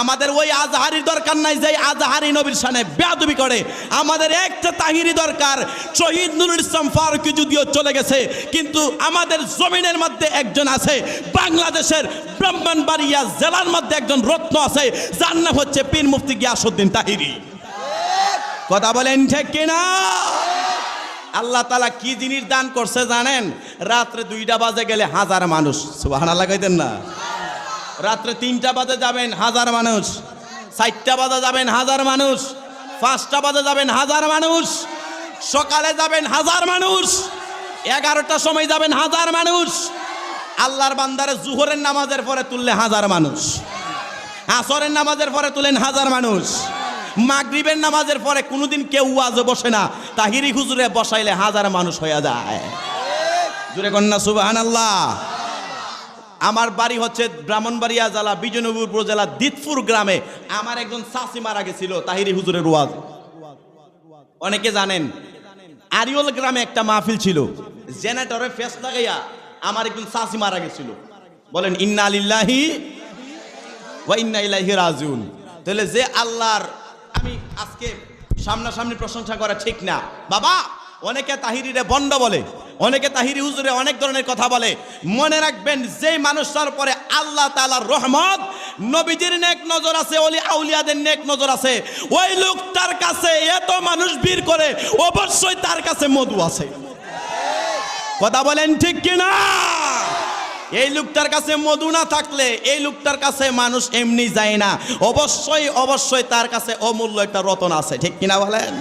আমাদের ওই আজহারির দরকার নাই যে আজহারি নবীর সামনে বেয়াদবি করে। আমাদের একটা তাহিরি দরকার। শহীদ নুরুল ইসলাম ফারুকি যদিও চলে গেছে, কিন্তু আমাদের জমিনের মধ্যে একজন আছে, বাংলাদেশের ব্রাহ্মণবাড়িয়া জেলার মধ্যে একজন রত্ন আছে, যার নাম হচ্ছে পীর মুফতি গিয়াসুদ্দিন তাহিরি। কথা বলেন ঠিক কিনা? আল্লাহ তালা কি জিনিস দান করছে জানেন? রাত্রে দুইটা বাজে গেলে হাজার মানুষ। সুবাহ লাগাইতেন না। রাত্রে তিনটা বাজে যাবেন, হাজার মানুষ। চারটা বাজে যাবেন, হাজার মানুষ। পাঁচটা বাজে যাবেন, হাজার মানুষ। সকালে যাবেন, হাজার মানুষ। এগারোটার সময় যাবেন, হাজার মানুষ। আল্লাহর বান্দারে জুহরের নামাজের পরে তুললে হাজার মানুষ। আসরের নামাজের পরে তুলেন হাজার মানুষ। মাগরিবের নামাজের পরে কোনোদিন কেউ ওয়াজে বসে না। তাহিরি হুজুরে বসাইলে হাজার মানুষ হয়ে যায়। জুরে কন্যা সুবাহান আল্লাহ আমার বাড়ি হচ্ছে ব্রাহ্মণবাড়িয়া জেলা, বিজয়নগর উপজেলা, দিতপুর গ্রামে। আমার একজন চাষি মারা গেছিল, তাহিরি হুজুরের ওয়াজ। অনেকে জানেন, আরিওল গ্রামে একটা মাহফিল ছিল, জেনারেটরে ফেস লাগাইয়া আমার একজন চাষি মারা গেছিল। বলেন, ইন্না আলিল্লাহি ওয়া ইন্না ইলাইহি রাজিউন। তাহলে যে আল্লাহর, আমি আজকে সামনাসামনি প্রশংসা করা ঠিক না। বাবা, অনেকে তাহিরিরে বন্ড বলে। অনেকে তাহিরি হুজুরে অনেক ধরনের কথা বলে। মনে রাখবেন যে মানুষটার পরে আল্লাহ তাআলার রহমত, নবীজির নেক নজর আছে ওলি আউলিয়াদের নেক নজর আছে। ওই লোকটার কাছে এত মানুষ ভিড় করে, অবশ্যই তার কাছে মধু আছে। কথা বলেন ঠিক কিনা? এই লোকটার কাছে মধু না থাকলে, এই লোকটার কাছে মানুষ এমনি যায় না। অবশ্যই অবশ্যই তার কাছে অমূল্য একটা রতন আছে। ঠিক কিনা বলেন?